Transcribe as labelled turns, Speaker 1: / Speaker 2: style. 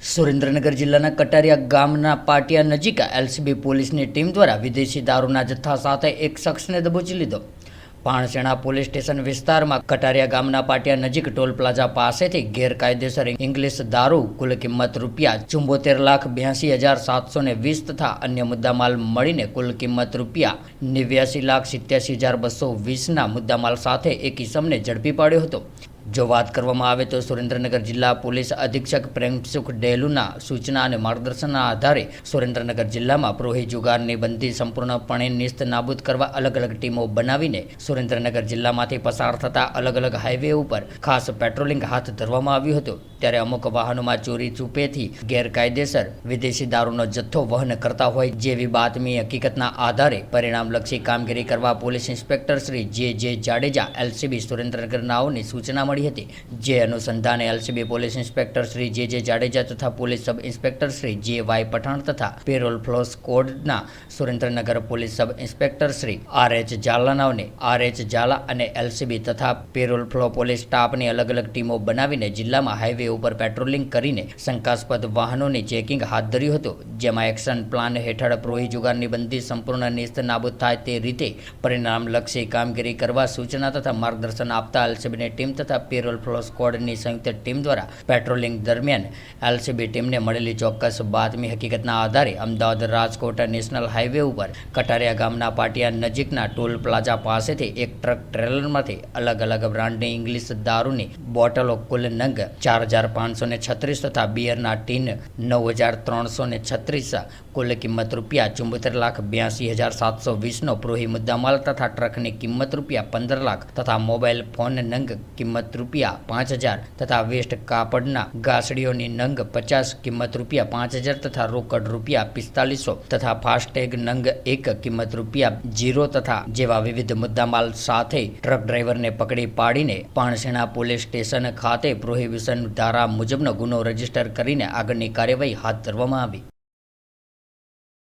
Speaker 1: સુરેન્દ્રનગર જિલ્લાના કટારિયા ગામના પાટિયા નજીક એલસીબી પોલીસની ટીમ દ્વારા વિદેશી દારૂના જથ્થા સાથે એક શખ્સને દબોચી લીધો. પાણસેણા પોલીસ સ્ટેશન વિસ્તારમાં કટારિયા ગામના પાટિયા નજીક ટોલ પ્લાઝા પાસેથી ગેરકાયદેસર ઇંગ્લિશ દારૂ કુલ કિંમત રૂપિયા ચુંબોતેર લાખ બ્યાસી હજાર સાતસો ને વીસ તથા અન્ય મુદ્દામાલ મળીને કુલ કિંમત રૂપિયા નેવ્યાસી લાખ સિત્યાસી હજાર બસો વીસના મુદ્દામાલ સાથે એક ઇસમને ઝડપી પાડ્યો હતો. જો વાત કરવામાં આવે તો સુરેન્દ્રનગર જિલ્લા પોલીસ અધિક્ષક પ્રેમસુખ ડેલુના સૂચના અને માર્ગદર્શનના આધારે સુરેન્દ્રનગર જિલ્લામાં પ્રોહી જુગારની બંદી સંપૂર્ણપણે નિસ્ત નાબૂદ કરવા અલગ અલગ ટીમો બનાવીને સુરેન્દ્રનગર જિલ્લામાંથી પસાર થતા અલગ અલગ હાઈવે ઉપર ખાસ પેટ્રોલિંગ હાથ ધરવામાં આવ્યું હતું. ત્યારે અમુક વાહનોમાં ચોરી ચૂપેથી ગેરકાયદેસર વિદેશી દારૂનો જથ્થો વહન કરતા હોય જેવી બાતમી હકીકતના આધારે પરિણામલક્ષી કામગીરી કરવા પોલીસ ઇન્સ્પેક્ટર શ્રી જે જે જાડેજા, એલસીબી સુરેન્દ્રનગર નાઓની સૂચના મળી હતી. જે અનુસંધાને એલસીબી પોલીસ ઇન્સ્પેક્ટર શ્રી જે જે જાડેજા તથા પોલીસ સબ ઇન્સ્પેક્ટર શ્રી જે વાય પઠાણ તથા parole furlough સ્કોડના Surendranagar police sub inspector Shri R H ઝાલાનાઓને R H Zala અને એલસીબી તથા પેરોલ ફ્લો પોલીસ સ્ટાફની અલગ અલગ ટીમો બનાવીને જિલ્લામાં હાઈવે ઉપર પેટ્રોલિંગ કરીને શંકાસ્પદ વાહનોની ચેકિંગ હાથ ધર્યું હતું, જેમાં એક્શન પ્લાન હેઠળ પ્રોહી જુગારની બંદી સંપૂર્ણ નિસ્ત નાબૂદ થાય તે રીતે પરિણામલક્ષી કામગીરી કરવા સૂચના તથા માર્ગદર્શન આપતા એલસીબીની ટીમ તથા પેરોલ ફ્લો સ્કોડની સંયુક્ત ટીમ દ્વારા પેટ્રોલિંગ દરમિયાન એલસીબી ટીમને મળેલી ચોક્કસ બાતમી હકીકતના આધારે અમદાવાદ રાજકોટ નેશનલ હાઈવે ઉપર કટારિયા ગામના પાટિયા નજીકના ટોલ પ્લાઝા પાસેથી એક ટ્રક ટ્રેલરમાંથી અલગ અલગ બ્રાન્ડની ઇંગ્લિશ દારૂની બોટલો કુલ નંગ ચાર હજાર પાંચસો ને છત્રીસ તથા બિયરના ટીન નવ હજાર ત્રણસો ને છત્રીસ કુલ કિંમત રૂપિયા ચુંબોતેર લાખ બ્યાસી હજાર સાતસો વીસનો પ્રોહી મુદ્દામાલ તથા ટ્રકની કિંમત રૂપિયા પંદર લાખ તથા મોબાઈલ ફોન નંગ કિંમત રૂપિયા પાંચ હજાર તથા વેસ્ટ કાપડના ગાસડીઓની નંગ પચાસ કિંમત રૂપિયા પાંચ હજાર તથા રોકડ રૂપિયા પિસ્તાલીસો તથા ફાસ્ટેગ નંગ એક કિંમત રૂપિયા જીરો તથા જેવા વિવિધ મુદ્દામાલ સાથે ટ્રક ડ્રાઈવરને પકડી પાડીને પાણસેણા પોલીસ સ્ટેશન ખાતે પ્રોહિબિશન ધારા મુજબનો ગુનો રજિસ્ટર કરીને આગળની કાર્યવાહી હાથ ધરવામાં આવી.